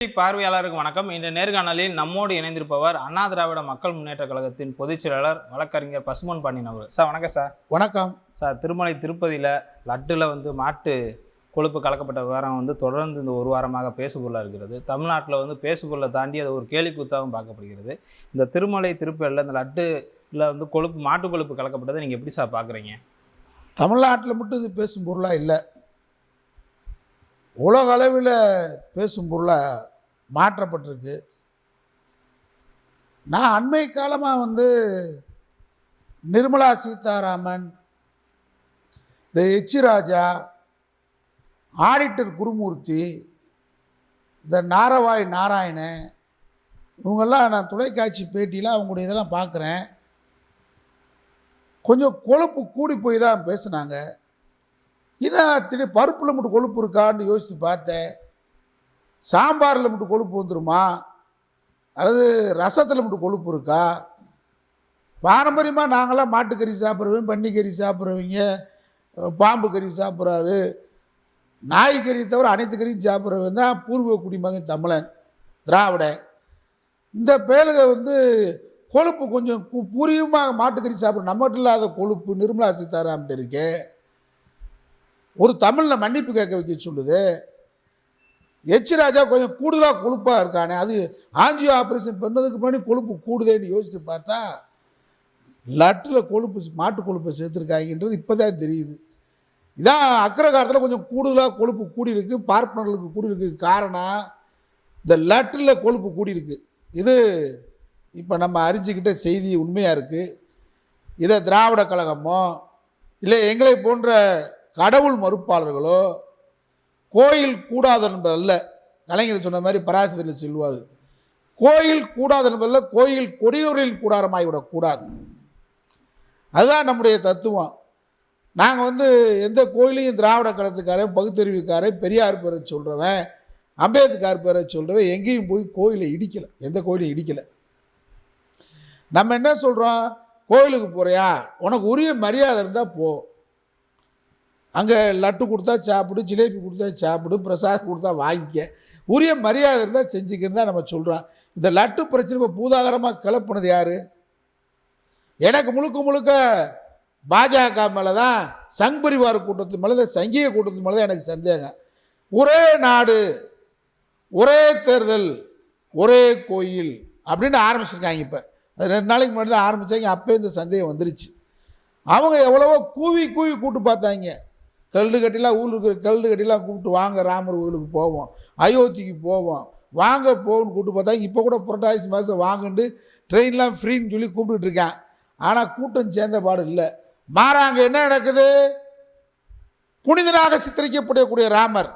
பார்வையாளருக்கு வணக்கம். இந்த நேர்காணலில் நம்மோடு இணைந்திருப்பவர் அண்ணா திராவிட மக்கள் முன்னேற்ற கழகத்தின் பொதுச் செயலாளர் வழக்கறிஞர் பசுமன் பாண்டியன் அவர் சார் வணக்கம் சார். வணக்கம். சார் திருமலை திருப்பதியில் லட்டில் வந்து மாட்டு கொழுப்பு கலக்கப்பட்ட விவரம் வந்து தொடர்ந்து இந்த ஒரு வாரமாக பேசுபொருளாக இருக்கிறது. தமிழ்நாட்டில் வந்து பேசுபொருளை தாண்டி அது ஒரு கேலிக்கூத்தாகவும் பார்க்கப்படுகிறது. இந்த திருமலை திருப்பதியில் இந்த லட்டுல வந்து கொழுப்பு மாட்டு கொழுப்பு கலக்கப்பட்டதை நீங்கள் எப்படி சார் பார்க்குறீங்க? தமிழ்நாட்டில் மட்டும் இது பேசும் பொருளாக இல்லை. உலக அளவில் பேசும் பொருளாக மாற்றப்பட்டிருக்கு. நான் அண்மை காலமாக வந்து நிர்மலா சீதாராமன் இந்த எச்சி ராஜா ஆடிட்டர் குருமூர்த்தி இந்த நாரவாய் நாராயணன் இவங்கெல்லாம் நான் தொலைக்காட்சி பேட்டியில் அவங்களுடைய இதெல்லாம் பார்க்குறேன் கொஞ்சம் கொழுப்பு கூடி போய் தான் பேசுனாங்க. என்ன திடீர் பருப்பில் மட்டும் கொழுப்பு இருக்கான்னு யோசித்து பார்த்தேன். சாம்பாரில் மட்டும் கொழுப்பு வந்துருமா? அல்லது ரசத்தில் மட்டும் கொழுப்பு இருக்கா? பாரம்பரியமாக நாங்களாம் மாட்டுக்கறி சாப்பிட்றவங்க பன்னிக்கறி சாப்பிட்றவங்க பாம்பு கறி சாப்பிட்றாரு. நாய்க்கறி தவிர அனைத்து கறியும் சாப்பிட்றவன் தான் பூர்வ குடிமகன் தமிழன் திராவிடன் இந்த பேலுக வந்து கொழுப்பு கொஞ்சம் கு- பூரியமாக மாட்டுக்கறி சாப்பிட்ற நம்மகிட்ட இல்லாத கொழுப்பு நிர்மலா சீதாராமன் இருக்குது ஒரு தமிழில் மன்னிப்பு கேட்க வைக்க சொல்லுது. எச் ராஜா கொஞ்சம் கூடுதலாக கொழுப்பாக இருக்கானே அது ஆஞ்சியோ ஆப்ரேஷன் பண்ணதுக்கு முன்னாடி கொழுப்பு கூடுதேன்னு யோசித்து பார்த்தா லட்டில் கொழுப்பு மாட்டு கொழுப்பை சேர்த்துருக்காங்கன்றது இப்போ தான் தெரியுது. இதான் அக்கறை காலத்தில் கொஞ்சம் கூடுதலாக கொழுப்பு கூடியிருக்கு பார்ப்பனர்களுக்கு கூடியிருக்கு காரணம் இந்த லட்டில் கொழுப்பு கூடியிருக்கு. இது இப்போ நம்ம அறிஞ்சிக்கிட்ட செய்தி உண்மையாக இருக்குது இதை திராவிட கழகமோ இல்லை எங்களை போன்ற கடவுள் மறுப்பாளர்களோ கோயில் கூடாது என்பதல்ல கலைஞர் சொன்ன மாதிரி பராசத்தில் சொல்வார் கோயில் கூடாது என்பதில் கோயில் கொடியவர்களின் கூடாரமாகிவிடக்கூடாது அதுதான் நம்முடைய தத்துவம். நாங்கள் வந்து எந்த கோயிலையும் திராவிட கழகத்துக்காரன் பகுத்தறிவுக்காரன் பெரியார் பேரை சொல்கிறவன் அம்பேத்கர் பேரை சொல்கிறவன் எங்கேயும் போய் கோயிலை இடிக்கலை. எந்த கோயிலையும் இடிக்கலை. நம்ம என்ன சொல்கிறோம் கோயிலுக்கு போகிறியா உனக்கு உரிய மரியாதை இருந்தால் போ. அங்கே லட்டு கொடுத்தா சாப்பிடு ஜிலேபி கொடுத்தா சாப்பிடு பிரசாதம் கொடுத்தா வாங்கிக்க. உரிய மரியாதை இருந்தால் செஞ்சுக்கிறதா நம்ம சொல்கிறோம் இந்த லட்டு பிரச்சனை இப்போ பூதாகரமாக கிளப்புனது யார்? எனக்கு முழுக்க முழுக்க பாஜக மேலே தான் சங் பரிவார கூட்டத்து மேலே தான் சங்கிய கூட்டத்து மேலே தான் எனக்கு சந்தேகம். ஒரே நாடு ஒரே தேர்தல் ஒரே கோயில் அப்படின்னு ஆரம்பிச்சிருக்காங்க இப்போ. அது ரெண்டு நாளைக்கு முன்னாடி தான் ஆரம்பித்தாங்க அப்போ இந்த சந்தேகம் வந்துருச்சு. அவங்க எவ்வளவோ கூவி கூவி கூப்பிட்டு பார்த்தாங்க. கல்லு கட்டிலாம் ஊர் இருக்கிற கல்லு கட்டிலாம் கூப்பிட்டு வாங்க ராமர் கோயிலுக்கு போவோம். அயோத்திக்கு போவோம். வாங்க போகணும்னு கூப்பிட்டு பார்த்தா இப்போ கூட புரட்டாசி மாதம் வாங்கண்டு ட்ரெயின்லாம் ஃப்ரீன்னு சொல்லி கூப்பிட்டுட்டு இருக்கேன். ஆனால் கூட்டம் சேர்ந்த பாடு இல்லை. மாறாங்க என்ன நடக்குது? புனிதராக சித்தரிக்கப்படக்கூடிய ராமர்.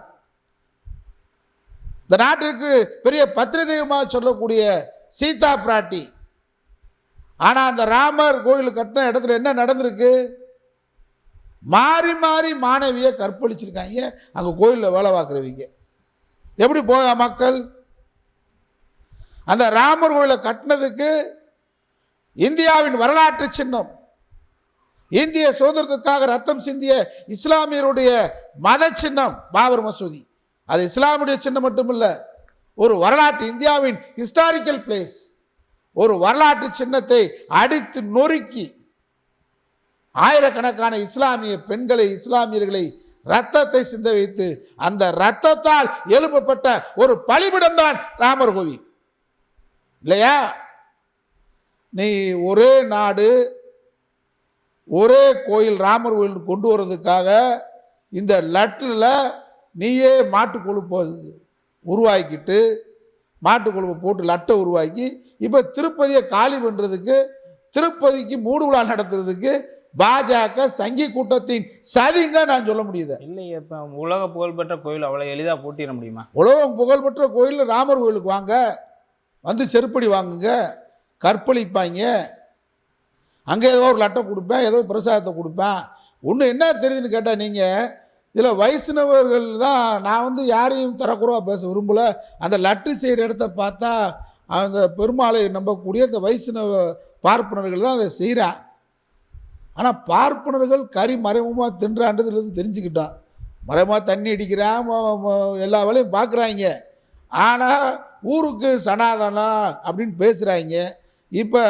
இந்த நாட்டிற்கு பெரிய பத்திர தெய்வமாக சொல்லக்கூடிய சீதா பிராட்டி. ஆனால் அந்த ராமர் கோயில் கட்டின இடத்துல என்ன நடந்திருக்கு? மாறி மாறி மாணவியை கற்பழிச்சிருக்காங்க. அங்கே கோயிலில் வேலை பார்க்குறவங்க. எப்படி போக மக்கள்? அந்த ராமர் கோயிலை கட்டினதுக்கு இந்தியாவின் வரலாற்று சின்னம். இந்திய சுதந்திரத்துக்காக ரத்தம் சிந்திய இஸ்லாமியருடைய மத சின்னம் பாபர் மசூதி. அது இஸ்லாமுடைய சின்னம் மட்டுமில்ல ஒரு வரலாற்று இந்தியாவின் ஹிஸ்டாரிக்கல் பிளேஸ் ஒரு வரலாற்று சின்னத்தை அடித்து நொறுக்கி ஆயிரக்கணக்கான இஸ்லாமிய பெண்களை இஸ்லாமியர்களை ரத்தத்தை சிந்த வைத்து அந்த ரத்தத்தால் எழுப்பப்பட்ட ஒரு பலிபிடம் தான் ராமர் கோவில். இல்லையா? நீ ஒரே நாடு ஒரே கோயில் ராமர் கோயில் கொண்டு வர்றதுக்காக இந்த லட்டில் நீயே மாட்டு கொழுப்பை உருவாக்கிட்டு மாட்டு கொழுப்பை போட்டு லட்டை உருவாக்கி இப்போ திருப்பதியை காலி பண்ணுறதுக்கு திருப்பதிக்கு மூடு விழா நடத்துறதுக்கு பாஜக சங்கி கூட்டத்தின் சதின்னு தான் நான் சொல்ல முடியுது. இல்லையே இப்போ உலக புகழ்பெற்ற கோயில் அவ்வளோ எளிதாக பூட்டிட முடியுமா? உலகம் புகழ்பெற்ற கோயில் ராமர் கோயிலுக்கு வாங்க. வந்து செருப்படி வாங்குங்க. கற்பழிப்பாங்க. அங்கே ஏதோ ஒரு லட்டை கொடுப்பேன் ஏதோ பிரசாதத்தை கொடுப்பேன். ஒன்று என்ன தெரியுதுன்னு கேட்டால் நீங்கள் இதில் வைஷ்ணவர்கள் தான் நான் வந்து யாரையும் தரக்குறவா பேச விரும்பல. அந்த லட்டு செய்கிற இடத்த பார்த்தா அந்த பெருமாளை நம்பக்கூடிய அந்த வைஷ்ணவ பார்ப்பனர்கள் தான் அதை செய்கிறான் ஆனால் பார்ப்பனர்கள் கறி மறைமுகமாக தின்றான்றதுலேருந்து தெரிஞ்சுக்கிட்டான் மறைமுகமாக தண்ணி அடிக்கிறான் எல்லா வேலையும் பார்க்குறாங்க. ஆனால் ஊருக்கு சனாதனம் அப்படின்னு பேசுகிறாங்க இப்போ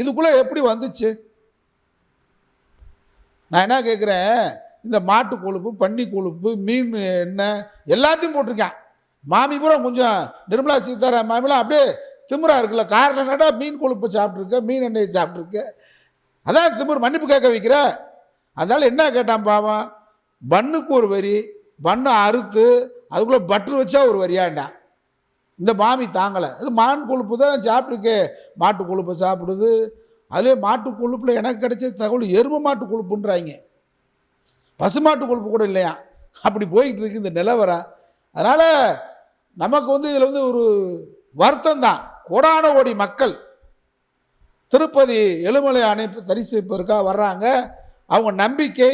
இதுக்குள்ளே எப்படி வந்துச்சு? நான் என்ன கேட்குறேன் இந்த மாட்டு கொழுப்பு பன்னி கொழுப்பு மீன் என்ன எல்லாத்தையும் போட்டிருக்கேன். மாமி பூரா கொஞ்சம் நிர்மலா சீதாராம் மாமிலாம் அப்படியே திமுறா இருக்குல்ல. காரணம் என்னடா? மீன் கொழுப்பு சாப்பிட்ருக்க மீன் எண்ணெயை சாப்பிட்ருக்க அதான் திரும்ப மன்னிப்பு கேட்க வைக்கிற. அதனால் என்ன கேட்டான் பாவம்? பண்ணுக்கு ஒரு வரி பண்ணை அறுத்து அதுக்குள்ளே பட்டர் வச்சா ஒரு வரியாண்டா இந்த மாமி தாங்கலை. அது மான் கொழுப்பு தான் சாப்பிட்ருக்கே மாட்டு கொழுப்பை சாப்பிடுது. அதுலேயே மாட்டு கொழுப்பில் எனக்கு கிடைச்ச தகவல் எருமை மாட்டு கொழுப்புன்றாங்க. பசுமாட்டு கொழுப்பு கூட இல்லையா? அப்படி போயிட்டு இருக்கு இந்த நிலவரம் அதனால் நமக்கு வந்து இதில் வந்து ஒரு வருத்தம் தான். கோடான கோடி மக்கள். திருப்பதி எழுமலை அணைப்பு தரிசிப்பதற்காக வர்றாங்க. அவங்க நம்பிக்கை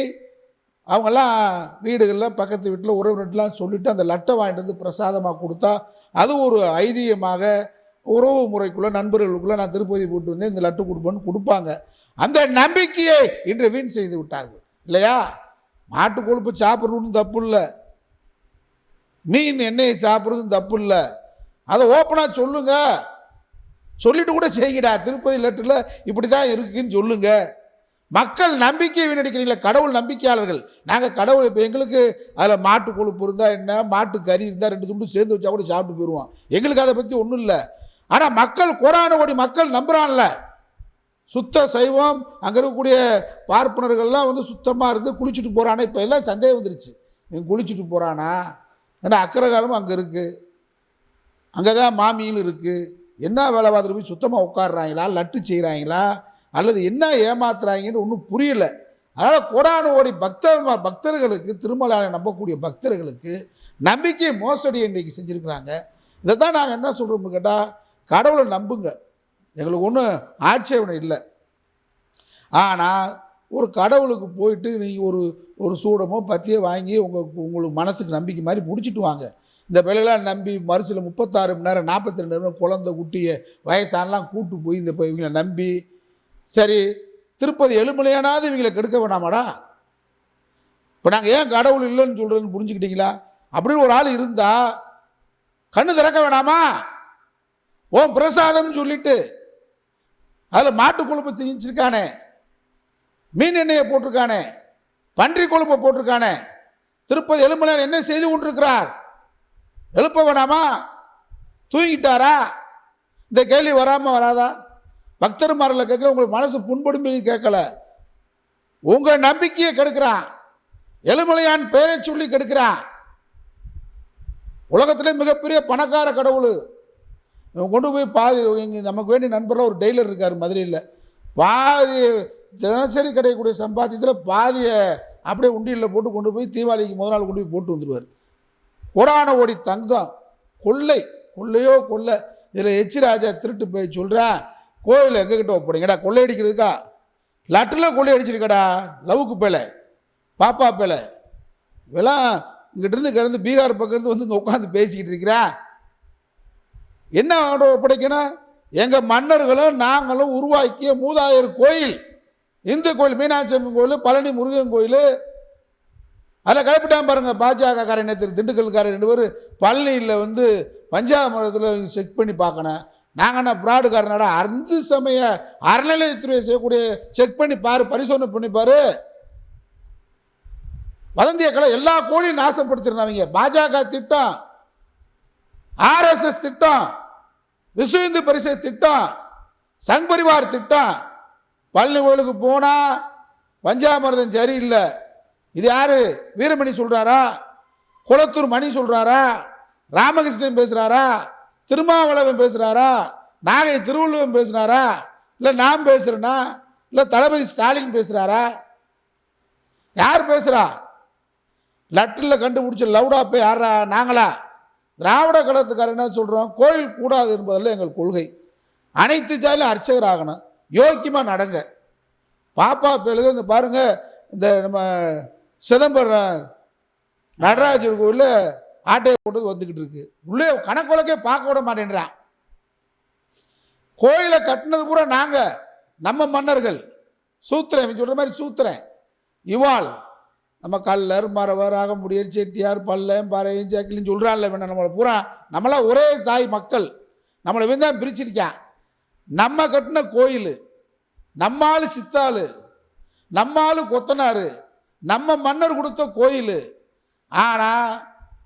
அவங்கெல்லாம் வீடுகளில் பக்கத்து வீட்டில் உறவு வீட்டிலாம் சொல்லிவிட்டு அந்த லட்டை வாங்கிட்டு வந்து பிரசாதமாக கொடுத்தா அது ஒரு ஐதீகமாக உறவு முறைக்குள்ளே நண்பர்களுக்குள்ளே நான் திருப்பதி போட்டு வந்தேன் இந்த லட்டு கொடுப்பேன்னு கொடுப்பாங்க. அந்த நம்பிக்கையை இன்று வீண் செய்து விட்டார்கள். இல்லையா? மாட்டு கொழுப்பு சாப்பிட்றதும் தப்பு இல்லை மீன் எண்ணெயை சாப்பிட்றதும் தப்பு இல்லை அதை ஓப்பனாக சொல்லுங்கள் சொல்லிட்டு கூட செய்கிறா திருப்பதி லெட்டரில் இப்படி தான் இருக்குன்னு சொல்லுங்க. மக்கள் நம்பிக்கையை வீணடிக்கிறீங்களே கடவுள் நம்பிக்கையாளர்கள். நாங்கள் கடவுள் இப்போ எங்களுக்கு அதில் மாட்டு கொழுப்பு இருந்தால் என்ன மாட்டு கறி இருந்தால் ரெண்டு துண்டு சேர்ந்து வச்சா கூட சாப்பிட்டு போயிடுவோம் எங்களுக்கு அதை பற்றி ஒன்றும் இல்லை. ஆனால் மக்கள் கோடான கோடி மக்கள் நம்புகிறான்ல சுத்த சைவம் அங்கே இருக்கக்கூடிய பார்ப்பனர்கள்லாம் வந்து சுத்தமாக இருந்து குளிச்சுட்டு போகிறானா இப்போ எல்லாம் சந்தேகம் வந்துருச்சு. இவன் குளிச்சுட்டு போகிறானா ஏன்னா அக்கரகாரமும் அங்கே இருக்குது அங்கே தான் மாமியில் இருக்குது என்ன வேலை பார்த்துட்டு போய் சுத்தமாக உட்காடுறாங்களா லட்டு செய்கிறாங்களா அல்லது என்ன ஏமாத்துறாங்கன்னு ஒன்றும் புரியல. அதனால் கோடான ஓடி பக்த பக்தர்களுக்கு திருமலையை நம்பக்கூடிய பக்தர்களுக்கு நம்பிக்கை மோசடி இன்றைக்கு செஞ்சுருக்கிறாங்க. இதை தான் நாங்கள் என்ன சொல்கிறோம்னு கேட்டால் கடவுளை நம்புங்க. எங்களுக்கு ஒன்றும் ஆட்சேபனை இல்லை. ஆனால் ஒரு கடவுளுக்கு போயிட்டு நீங்கள் ஒரு ஒரு சூடமோ பத்தியோ வாங்கி உங்கள் உங்களுக்கு மனசுக்கு நம்பிக்கை மாதிரி முடிச்சுட்டு வாங்க. இந்த பிள்ளைகளாம் நம்பி மறுசில் முப்பத்தாறு மணி நேரம் நாற்பத்தி ரெண்டு நேரம் குழந்தை குட்டியை வயசானலாம் கூட்டு போய் இந்த இப்போ இவங்களை நம்பி சரி திருப்பதி எழுமலையானாவது இவங்களை கெடுக்க வேணாமாடா? இப்போ நாங்கள் ஏன் கடவுள் இல்லைன்னு சொல்கிறேன்னு புரிஞ்சுக்கிட்டீங்களா? அப்படின்னு ஒரு ஆள் இருந்தால் கண்ணு திறக்க வேணாமா? ஓம் பிரசாதம்னு சொல்லிட்டு அதில் மாட்டு கொழுப்பு திஞ்சிருக்கானே மீன் எண்ணெயை போட்டிருக்கானே பன்றி கொழுப்பை போட்டிருக்கானே திருப்பதி எழுமலையான் என்ன செய்து கொண்டிருக்கிறார்? எழுப்ப வேணாமா? தூங்கிட்டாரா? இந்த கேள்வி வராமல் வராதா? பக்தர்மாரில் கேட்கல உங்களுக்கு மனசு புண்படும்பி கேட்கல. உங்கள் நம்பிக்கையை கெடுக்கிறான். எலுமலையான் பெயரை சொல்லி கெடுக்கிறான். உலகத்திலே மிகப்பெரிய பணக்கார கடவுள். இவன் கொண்டு போய் பாதி எங்கள் நமக்கு வேண்டிய நண்பரில் ஒரு டெய்லர் இருக்கார் மதுரையில். பாதி தினசரி கிடைக்கக்கூடிய சம்பாத்தியத்தில் பாதியை அப்படியே உண்டியலில் போட்டு கொண்டு போய் தீபாவளிக்கு முதல் நாள் கொண்டு போய் போட்டு வந்துடுவார் ஓடான ஓடி தங்கம். கொள்ளை. கொள்ளையோ கொள்ளை. இதில் எச்சி ராஜா திருட்டு போய் சொல்கிறேன் கோயில் எங்ககிட்ட ஒப்படைங்கடா கொள்ளையடிக்கிறதுக்கா லட்டில் கொள்ளையடிச்சிருக்கடா லவுக்கு பேலை பாப்பா பேலை இவெல்லாம் இங்கிட்டிருந்து கிடந்து பீகார் பக்கத்து வந்து இங்கே உட்காந்து பேசிக்கிட்டு இருக்கிறா. என்ன அவனோட ஒப்படைக்கணும்? எங்கள் மன்னர்களும் நாங்களும் உருவாக்கிய மூதாயர் கோயில். இந்து கோயில் மீனாட்சி அம்மன் கோயில் பழனி முருகன் கோயில் அதில் கிளப்பிட்டான் பாருங்க பாஜகக்காரன் நேற்று திண்டுக்கல்காரன் ரெண்டு பேர் பழனியில் வந்து பஞ்சாமரத்தில் செக் பண்ணி பார்க்கணும். நாங்கள் என்ன ஃப்ராடுக்காரனடா அந்த சமய அறநிலையத்துறை செய்யக்கூடிய செக் பண்ணி பாரு பரிசோதனை பண்ணி பாரு. வதந்திய எல்லா கோழியும் நாசப்படுத்திருந்தவங்க பாஜக திட்டம் ஆர்எஸ்எஸ் திட்டம் விஸ்வ இந்து பரிசை திட்டம் சங் பரிவார் திட்டம். பழனி கோயிலுக்கு போனால் பஞ்சாமிரதம் சரியில்லை. இது யார்? வீரமணி சொல்கிறாரா குளத்தூர் மணி சொல்கிறாரா ராமகிருஷ்ணன் பேசுகிறாரா திருமாவளவன் பேசுகிறாரா நாகை திருவள்ளுவன் பேசுனாரா இல்லை நான் பேசுகிறேன்னா இல்லை தளபதி ஸ்டாலின் பேசுகிறாரா யார் பேசுகிறா லட்டில் கண்டுபிடிச்ச லவுடா போய் யாரா நாங்களா? திராவிட கழகத்துக்காரர் என்ன சொல்கிறோம் கோயில் கூடாது என்பதில் எங்கள் கொள்கை. அனைத்து ஜாதியிலும் அர்ச்சகர் ஆகணும். யோக்கியமாக நடங்க. பாப்பா பேருக்கு இந்த பாருங்கள் இந்த நம்ம சிதம்பரம் நடராஜர் கோயிலில் ஆட்டையை போட்டது வந்துக்கிட்டு இருக்கு. உள்ளே கணக்குலக்கே பார்க்க விட மாட்டேன்றான் கோயிலை கட்டினது பூரா நாங்கள் நம்ம மன்னர்கள். சூத்திரன் இவன் சொல்கிற மாதிரி சூத்திரன். இவாள் நம்ம கல்லர் மறவர் ஆகமுடியர் செட்டியார் பல்லன் பறையும் சேக்கிலின்னு சொல்கிறான்ல வேணா நம்மளை பூரா. நம்மளாம் ஒரே தாய் மக்கள். நம்மளை வந்து தான் பிரிச்சிருக்கான். நம்ம கட்டின கோயில் நம்மாள் சித்தாள் நம்மாள் கொத்தனார் நம்ம மன்னர் கொடுத்த கோயில். ஆனால்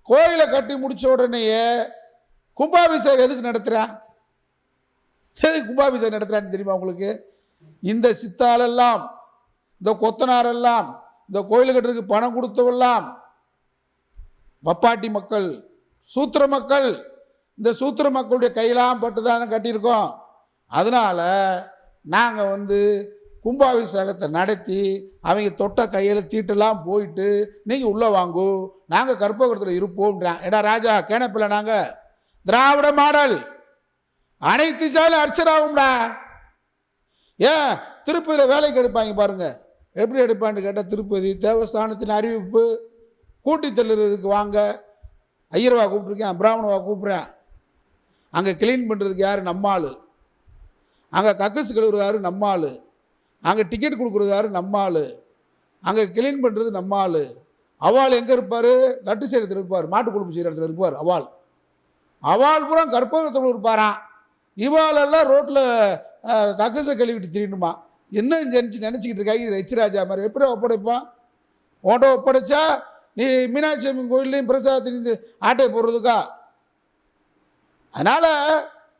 கோயிலை கட்டி முடித்த உடனேயே கும்பாபிஷேகம் எதுக்கு நடத்துகிறான் எதுக்கு கும்பாபிஷேகம் நடத்துகிறான்னு தெரியுமா உங்களுக்கு? இந்த சித்தாலெல்லாம் இந்த கொத்தனாரெல்லாம் இந்த கோயில் கட்டுறதுக்கு பணம் கொடுத்தவெல்லாம் வப்பாட்டி மக்கள் சூத்திர மக்கள் இந்த சூத்திர மக்களுடைய கையெல்லாம் பட்டு தானே கட்டியிருக்கோம். அதனால் நாங்கள் வந்து கும்பாபிஷேகத்தை நடத்தி அவங்க தொட்ட கையில் தீட்டெல்லாம் போயிட்டு நீங்கள் உள்ளே வாங்கு நாங்கள் கற்பகத்தில் இருப்போம்ன்றான் எடா ராஜா கேனப்பில்ல நாங்கள் திராவிட மாடல் அனைத்து சாலும் அர்ச்சராகும்டா ஏன் திருப்பதியில் வேலைக்கு எடுப்பாங்க பாருங்கள் எப்படி எடுப்பான்னு கேட்டால் திருப்பதி தேவஸ்தானத்தின் அறிவிப்பு கூட்டி தள்ளுறதுக்கு வாங்க. ஐயர்வா கூப்பிட்ருக்கேன் பிராமணவா கூப்பிட்றேன். அங்கே க்ளீன் பண்ணுறதுக்கு யார்? நம்மாள் அங்கே கக்கசு கழுவுறது யார்? நம்மாள் அங்கே டிக்கெட் கொடுக்குறது யார்? நம்ம ஆள். அங்கே க்ளீன் பண்ணுறது நம்ம ஆள். அவாள் எங்கே இருப்பார்? லட்டு செய்கிறதுல இருப்பார். மாட்டு குழம்பு செய்கிற இடத்துல இருப்பார் அவாள். அவாள் பூரா கற்பகத்தில் இருப்பாராம். இவாளெல்லாம் ரோட்டில் கக்கசை கழுவிட்டு திரியணுமா என்ன நினச்சி நினச்சிக்கிட்டு இருக்காங்க இது எச்ராஜா மாதிரி. எப்படி ஒப்படைப்பான் ஓட்ட ஒப்படைச்சா நீ மீனாட்சி அம்மன் கோயில்லையும் பிரசாதத்திலிருந்து ஆட்டையை போடுறதுக்கா? அதனால்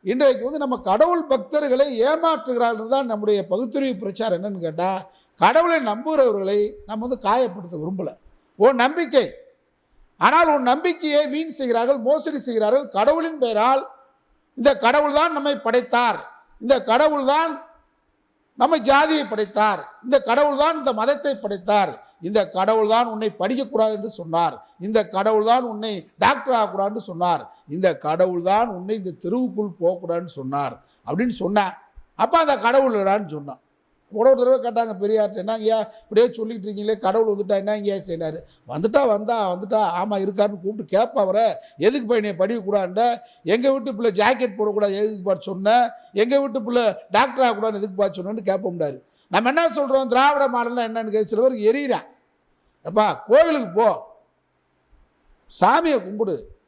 இன்றைக்கு வந்து நம்ம கடவுள் பக்தர்களை ஏமாற்றுகிறார்கள் தான் நம்முடைய பகுத்தறிவு பிரச்சாரம் என்னன்னு கேட்டால் கடவுளை நம்புகிறவர்களை நம்ம வந்து காயப்படுத்த விரும்பலை. ஓ நம்பிக்கை. ஆனால் உன் நம்பிக்கையை வீண் செய்கிறார்கள் மோசடி செய்கிறார்கள் கடவுளின் பெயரால் இந்த கடவுள் தான் நம்மை படைத்தார். இந்த கடவுள் தான் நம்ம ஜாதியை படைத்தார். இந்த கடவுள் தான் இந்த மதத்தை படைத்தார். இந்த கடவுள் தான் உன்னை படிக்கக்கூடாது என்று சொன்னார். இந்த கடவுள் தான் உன்னை டாக்டர் ஆகக்கூடாதுன்னு சொன்னார். இந்த கடவுள் தான் உன்னை இந்த தெருவுக்குள் போகக்கூடாதுன்னு சொன்னார். அப்படின்னு சொன்னேன். அப்போ அந்த கடவுள் இல்லடான்னு சொன்னான். கூட ஒரு தடவை கேட்டாங்க பெரியார்ட்ட என்னங்கய்யா இப்படியே சொல்லிக்கிட்டு இருக்கீங்களே கடவுள் வந்துட்டா என்னங்கய்யா செய்யினார் வந்துட்டா வந்தா வந்துட்டா ஆமாம் இருக்காருன்னு கூப்பிட்டு கேட்பா அவரை. எதுக்கு போய் நீ எங்கள் வீட்டு பிள்ளை ஜாக்கெட் போடக்கூடாது எதுக்கு பார்த்து சொன்னேன். எங்கள் வீட்டு பிள்ளை டாக்டர் ஆகக்கூடாது எதுக்கு பார்த்து சொன்னேன்னு கேட்போம்டாரு. நம்ம என்ன சொல்கிறோம் திராவிட மாடல்னா என்னன்னு கேட்க சில பேருக்கு எரியிறேன். எப்பா கோயிலுக்கு போ. சாமியை கும்பிடு.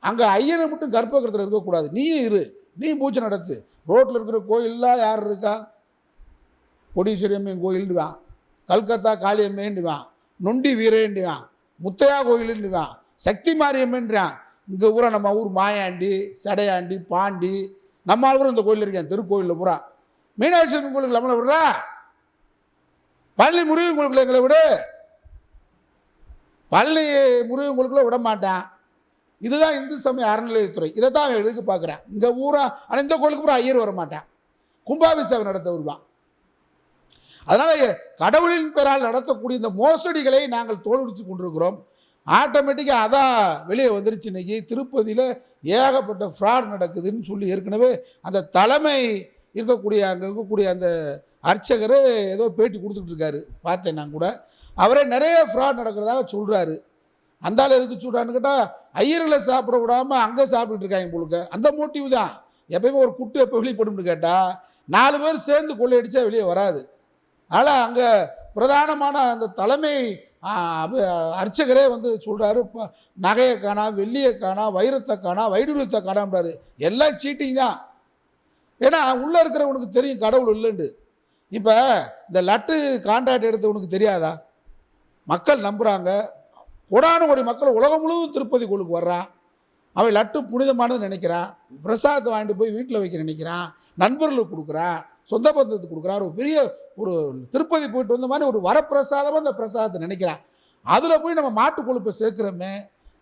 அங்கே ஐயனை மட்டும் கற்பகிரத்தில் இருக்கக்கூடாது. நீயும் இரு. நீ பூஜை நடத்து. ரோட்டில் இருக்கிற கோயிலெலாம் யார் இருக்கா? கொடீஸ்வரியம்மன் கோயில்டுவான் கல்கத்தா காளியம்மன்னுவான் நொண்டி வீரேன்னுவான் முத்தையா கோயிலுன்னுவான் சக்தி மாரியம்மன்றான். இங்கே பூரா நம்ம ஊர் மாயாண்டி சடையாண்டி பாண்டி. நம்ம ஆள் இந்த கோயில் இருக்கேன். திருக்கோயிலில் பூரா. மீனாட்சி அம்மன் கோயிலுக்கு நம்மளை விடுறா? பள்ளி முருகன் கோயிலுக்குள்ள எங்களை விடு. பள்ளி முருகன் கோயிலுக்குள்ள விட மாட்டேன். இதுதான் இந்து சமய அறநிலையத்துறை. இதை தான் அவன் எதுக்கு பார்க்குறேன்? இங்கே ஊரா ஆனால் இந்த கோயிலுக்கு பூரா ஐயர் வர மாட்டேன். கும்பாபிஷேகம் நடத்த வருவான். அதனால் கடவுளின் பெயரால் நடத்தக்கூடிய இந்த மோசடிகளை நாங்கள் தோலுரித்து கொண்டிருக்கிறோம். ஆட்டோமேட்டிக்காக அதான் வெளியே வந்துருச்சு இன்னைக்கு. திருப்பதியில் ஏகப்பட்ட ஃப்ராட் நடக்குதுன்னு சொல்லி ஏற்கனவே அந்த தலைமை இருக்கக்கூடிய அங்கே இருக்கக்கூடிய அந்த அர்ச்சகர் ஏதோ பேட்டி கொடுத்துட்டு இருக்காரு. பார்த்தேன் நான் கூட. அவரே நிறைய ஃப்ராட் நடக்கிறதாக சொல்கிறாரு அந்த ஆள் எதுக்கு சொல்கிறான்னு கேட்டால் ஐயர்களை சாப்பிட விடாமல் அங்கே சாப்பிட்டுட்டு இருக்காங்க உங்களுக்கு அந்த மோட்டிவ் தான். எப்பயுமே ஒரு குட்டு எப்போ வெளிப்படும்னு கேட்டால் நாலு பேர் சேர்ந்து கொள்ளையடிச்சா வெளியே வராது. அதனால் அங்கே பிரதானமான அந்த தலைமை அர்ச்சகரே வந்து சொல்கிறாரு இப்போ நகையை காணா வெள்ளியை காணா வைரத்தை காணா வைடூரியத்தை காணாம்ன்றாரு. எல்லாம் சீட்டிங் தான். ஏன்னா உள்ளே இருக்கிறவனுக்கு தெரியும் கடவுள் இல்லைன்னு இப்போ இந்த லட்டு கான்ட்ராக்ட் எடுத்தவனுக்கு தெரியாதா? மக்கள் நம்புகிறாங்க கோடானு கோடி மக்கள் உலகம் முழுவதும் திருப்பதி கோளுக்கு வர்றான். அவன் லட்டு புனிதமானது நினைக்கிறான். பிரசாதத்தை வாங்கிட்டு போய் வீட்டில் வைக்க நினைக்கிறான். நண்பர்களுக்கு கொடுக்குறான். சொந்த பந்தத்துக்கு கொடுக்குறான். ஒரு பெரிய ஒரு திருப்பதி போயிட்டு வந்த மாதிரி ஒரு வரப்பிரசாதமாக அந்த பிரசாதத்தை நினைக்கிறான். அதில் போய் நம்ம மாட்டு கொழுப்பை சேர்க்குறோமே.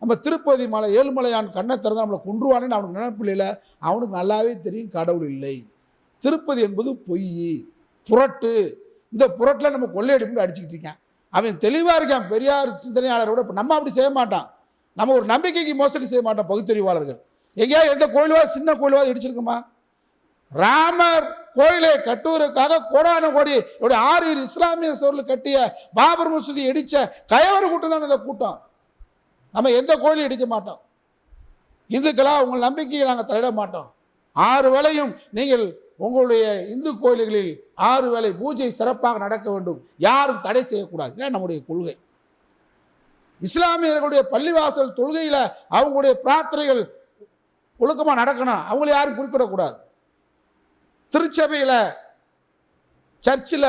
நம்ம திருப்பதி மலை ஏழுமலையான் கண்ணை திறந்து நம்மளை கொன்றுவானேன்னு அவனுக்கு நினைப்பு இல்லை அவனுக்கு நல்லாவே தெரியும் கடவுள் இல்லை. திருப்பதி என்பது பொய். புரட்டு. இந்த புரட்டில் நம்ம கொள்ளையடிப்பு அடிச்சுக்கிட்டு இருக்கேன். அவன் தெளிவாக இருக்கான். பெரியார் சிந்தனையாளரோட இப்போ நம்ம அப்படி செய்ய மாட்டான். நம்ம ஒரு நம்பிக்கைக்கு மோசடி செய்ய மாட்டோம் பகுத்தறிவாளர்கள். எங்கேயாவது எந்த கோயிலுவா சின்ன கோயிலுவா இடிச்சிருக்குமா? ராமர் கோயிலை கட்டுவதற்காக கோடான கோடி இப்படி ஆறு இஸ்லாமிய சோரில் கட்டிய பாபர் மசூதி இடித்த கயவர் கூட்டம் தான் இந்த கூட்டம். நம்ம எந்த கோயிலும் இடிக்க மாட்டோம். இந்துக்களாக உங்கள் நம்பிக்கையை நாங்கள் தலையிட மாட்டோம். ஆறு வேளையும் நீங்கள் உங்களுடைய இந்து கோயில்களில் ஆறு வேளை பூஜை சிறப்பாக நடக்க வேண்டும். யாரும் தடை செய்யக்கூடாது. இதுதான் நம்முடைய கொள்கை. இஸ்லாமியர்களுடைய பள்ளிவாசல் தொழுகையில் அவங்களுடைய பிரார்த்தனைகள் ஒழுக்கமாக நடக்கணும். அவங்கள யாரும் குறிப்பிடக்கூடாது. திருச்சபையில் சர்ச்சில்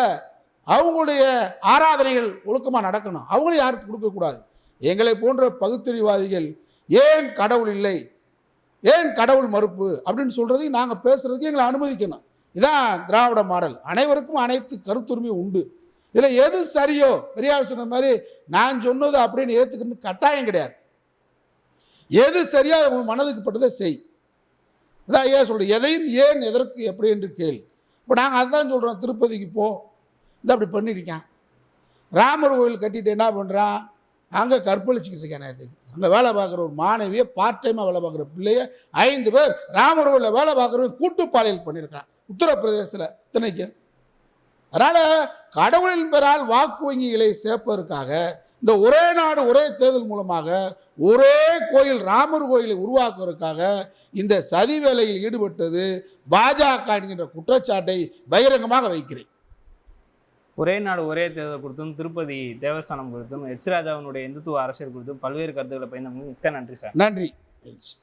அவங்களுடைய ஆராதனைகள் ஒழுக்கமாக நடக்கணும். அவங்களும் யாருக்கு கொடுக்கக்கூடாது. எங்களை போன்ற பகுத்தறிவாதிகள் ஏன் கடவுள் இல்லை? ஏன் கடவுள் மறுப்பு அப்படின்னு சொல்கிறதையும் நாங்கள் பேசுகிறதுக்கு எங்களை அனுமதிக்கணும். இதான் திராவிட மாடல். அனைவருக்கும் அனைத்து கருத்துரிமையும் உண்டு. இதில் எது சரியோ பெரியார் சொன்ன மாதிரி நான் சொன்னது அப்படின்னு ஏற்றுக்கணும் கட்டாயம் கிடையாது. எது சரியா உங்கள் உன் மனதுக்கு பட்டதை செய். இதான் ஐயா சொல்கிறேன் எதையும் ஏன் எதற்கு எப்படி என்று கேள். இப்போ நாங்கள் அதுதான் சொல்கிறோம் திருப்பதிக்கு போ. இந்த அப்படி பண்ணியிருக்கேன். ராமர் கோவில் கட்டிட்டு என்ன பண்ணுறான் அங்கே கற்பழிச்சிக்கிட்டு இருக்கேன் நேரத்துக்கு. அங்கே வேலை பார்க்குற ஒரு மாணவியை பார்ட் டைமாக வேலை பார்க்குற பிள்ளைய ஐந்து பேர் ராமரோவில் வேலை பார்க்குறவங்க கூட்டுப்பாளையல் பண்ணியிருக்கான். உத்தரப்பிரதேசத்தில். இத்தனைக்கு. அதனால் கடவுளின் பெறால் வாக்கு வங்கிகளை சேர்ப்பதற்காக இந்த ஒரே நாடு ஒரே தேர்தல் மூலமாக ஒரே கோயில் ராமர் கோயிலை உருவாக்குவதற்காக இந்த சதி வேலையில் ஈடுபட்டது பாஜக என்கின்ற குற்றச்சாட்டை பகிரங்கமாக வைக்கிறேன். ஒரே நாடு ஒரே தேர்தல் குறித்தும் திருப்பதி தேவஸ்தானம் குறித்தும் எச். ராஜாவினுடைய இந்துத்துவ அரசியல் குறித்தும் பல்வேறு கருத்துக்களை பயந்து மிக்க நன்றி சார். நன்றி.